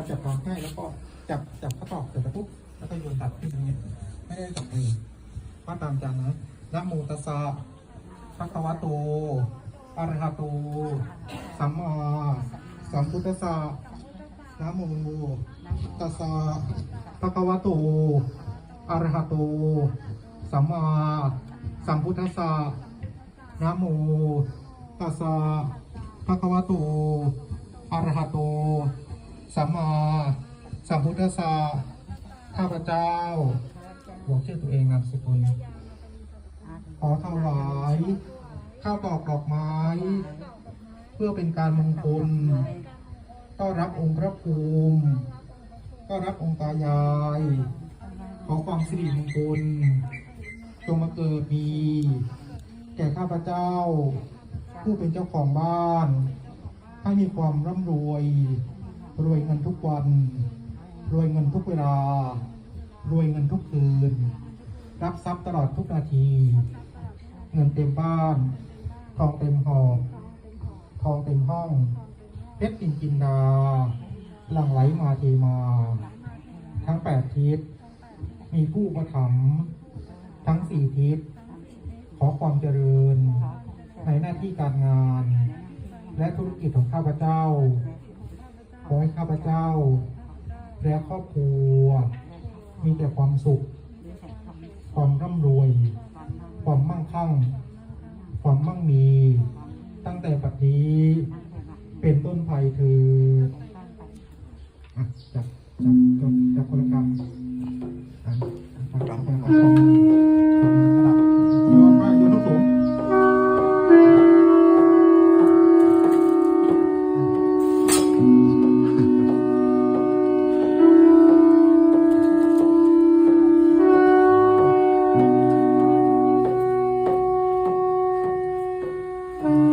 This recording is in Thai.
กาจับทางให้แล้วก็จับจับข้อตอกเสร็จแล้วปุ๊บแล้วก็โยนตัดขึ้นตรงนี้ยไม่ได้จับมือว่าตามจานนะนะโมตัสสะภะคะวะโตอะระหะโตสัมมาสัมพุทธัสสะนะโมตัสสะภะคะวะโตอะระหะโตสัมมาสัมพุทธัสสะนะโมตัสสะภะคะวะโตอะระหะโต สัมมาสัมพุทธัสสะข้าพเจ้าบอกชื่อตัวเองนามสกุลขอถวายข้าวตอกดอกไม้ เพื่อเป็นการมงคลต้อนรับองค์พระภูมิต้อนรับองค์ตายาย ขอความสิริมงคลจงมาเกิดมี แก่ข้าพเจ้า ผู้เป็นเจ้าของบ้าน ให้มีความร่ำรวย รวยเงินทุกวัน รวยเงินทุกเวลา รวยเงินทุกคืน รับทรัพย์ตลอดทุกนาที เงินเต็มบ้าน ทองเต็มหอบทองเต็มห้องเพชรกินจินดา หลั่งไหลมาเทมา ทั้งแปดทิศ มีผู้ประถมทั้งสี่ทิศ ขอความเจริญ ในหน้าที่การงาน และธุรกิจของข้าพเจ้า อให้ข้าพเจ้า และครอบครัว มีแต่ความสุข ความร่ำรวย ความมั่งคั่ง ความมั่งมี ตั้งแต่ปัจจุบันเป็นต้นไปคือจับจับจับจับคนละกรรม โอเค